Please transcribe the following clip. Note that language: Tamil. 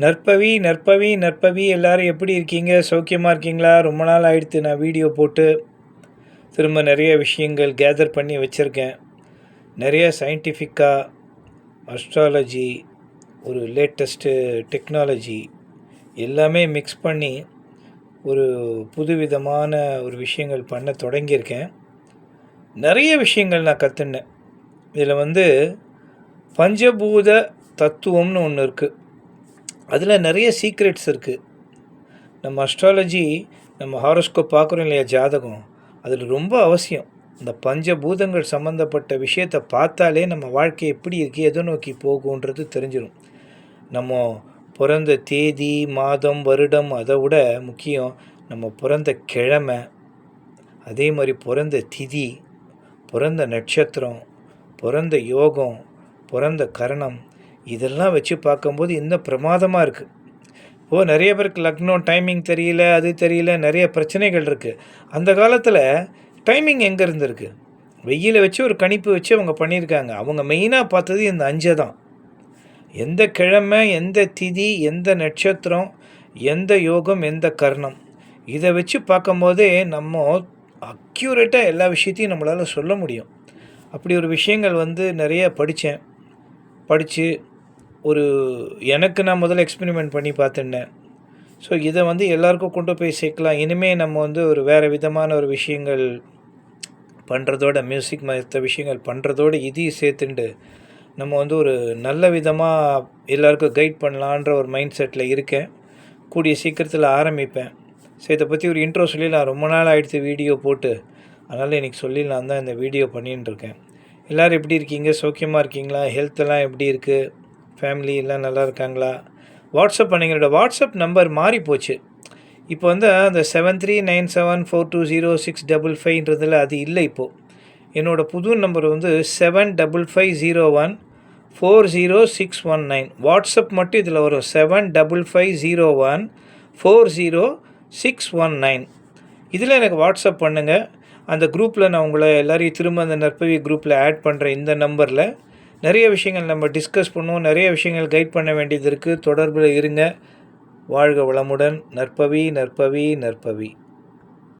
நற்பவி நற்பவி நற்பவி எல்லாரும் எப்படி இருக்கீங்க? சௌக்கியமாக இருக்கீங்களா? ரொம்ப நாள் ஆயிடுத்து நான் வீடியோ போட்டு திரும்ப நிறைய விஷயங்கள் கேதர் பண்ணி வச்சுருக்கேன். நிறைய சயின்டிஃபிக்காக அஸ்ட்ராலஜி ஒரு லேட்டஸ்ட்டு டெக்னாலஜி எல்லாமே மிக்ஸ் பண்ணி ஒரு புதுவிதமான ஒரு விஷயங்கள் பண்ண தொடங்கியிருக்கேன். நிறைய விஷயங்கள் நான் கற்றுனேன் இதில் வந்து பஞ்சபூத தத்துவம்னு ஒன்று இருக்குது அதில் நிறைய சீக்ரெட்ஸ் இருக்குது நம்ம அஸ்ட்ராலஜி நம்ம ஹாரோஸ்கோப் பார்க்குறோம் இல்லையா ஜாதகம்? அதில் ரொம்ப அவசியம். இந்த பஞ்சபூதங்கள் சம்மந்தப்பட்ட விஷயத்தை பார்த்தாலே நம்ம வாழ்க்கை எப்படி இருக்குது எதை நோக்கி போகுன்றது தெரிஞ்சிடும் நம்ம பிறந்த தேதி மாதம் வருடம் அதை விட முக்கியம் நம்ம பிறந்த கிழமை அதே மாதிரி பிறந்த திதி பிறந்த நட்சத்திரம் பிறந்த யோகம் பிறந்த கரணம் இதெல்லாம் வச்சு பார்க்கும்போது இன்னும் பிரமாதமாக இருக்குது ஓ நிறைய பேருக்கு லக்னம் டைமிங் தெரியல அது தெரியல நிறைய பிரச்சனைகள் இருக்குது அந்த காலத்தில் டைமிங் எங்கே இருந்திருக்கு? வெயிலை வச்சு ஒரு கணிப்பு வச்சு அவங்க பண்ணியிருக்காங்க. அவங்க மெயினாக பார்த்தது இந்த அஞ்சை தான். எந்த கிழமை எந்த திதி எந்த நட்சத்திரம் எந்த யோகம் எந்த கர்ணம். இதை வச்சு பார்க்கும்போதே நம்ம அக்யூரேட்டாக எல்லா விஷயத்தையும் நம்மளால் சொல்ல முடியும். அப்படி ஒரு விஷயங்கள் வந்து நிறைய படித்தேன். படித்து ஒரு எனக்கு நான் முதல்ல எக்ஸ்பெரிமெண்ட் பண்ணி பார்த்துட்டேன். ஸோ இதை வந்து எல்லாருக்கும் கொண்டு போய் சேர்க்கலாம். இனிமேல் நம்ம வந்து ஒரு வேறு விதமான ஒரு விஷயங்கள் பண்ணுறதோட மியூசிக் மற்ற விஷயங்கள் பண்ணுறதோட இதையும் சேர்த்துண்டு நம்ம வந்து ஒரு நல்ல விதமாக எல்லாருக்கும் கைட் பண்ணலான்ற ஒரு மைண்ட் செட்டில் இருக்கேன். கூடிய சீக்கிரத்தில் ஆரம்பிப்பேன். ஸோ இதை பற்றி ஒரு இன்ட்ரோ சொல்லிடலாம் ரொம்ப நாள் ஆகிடுச்சு வீடியோ போட்டு. அதனால் இன்றைக்கி சொல்லிடலாம் தான் இந்த வீடியோ பண்ணின்னு இருக்கேன். எல்லோரும் எப்படி இருக்கீங்க? சௌக்கியமாக இருக்கீங்களா? ஹெல்த்தெல்லாம் எப்படி இருக்குது ஃபேமிலி எல்லாம் நல்லா இருக்காங்களா? வாட்ஸ்அப் பண்ணிங்களோட வாட்ஸ்அப் நம்பர் மாறி போச்சு. இப்போ வந்து அந்த seven three nine seven four two zero six double ஃபைவ்ன்றதில் அது இல்லை இப்போது என்னோடய புது நம்பர் வந்து seven double five zero one four zero six one nine WhatsApp மட்டும் இதில் வரும். Seven double five zero one four zero six one nine இதில் எனக்கு வாட்ஸ்அப் பண்ணுங்கள் அந்த குரூப்பில் நான் உங்களை எல்லோரையும் திரும்ப அந்த நற்பவி குரூப்பில் ஆட் பண்ணுறேன் இந்த நம்பரில் நிறைய விஷயங்கள் நம்ம டிஸ்கஸ் பண்ணுவோம். நிறைய விஷயங்கள் கைட் பண்ண வேண்டியது இருக்குது தொடர்பில் இருங்க. வாழ்க வளமுடன். நற்பவி நற்பவி நற்பவி.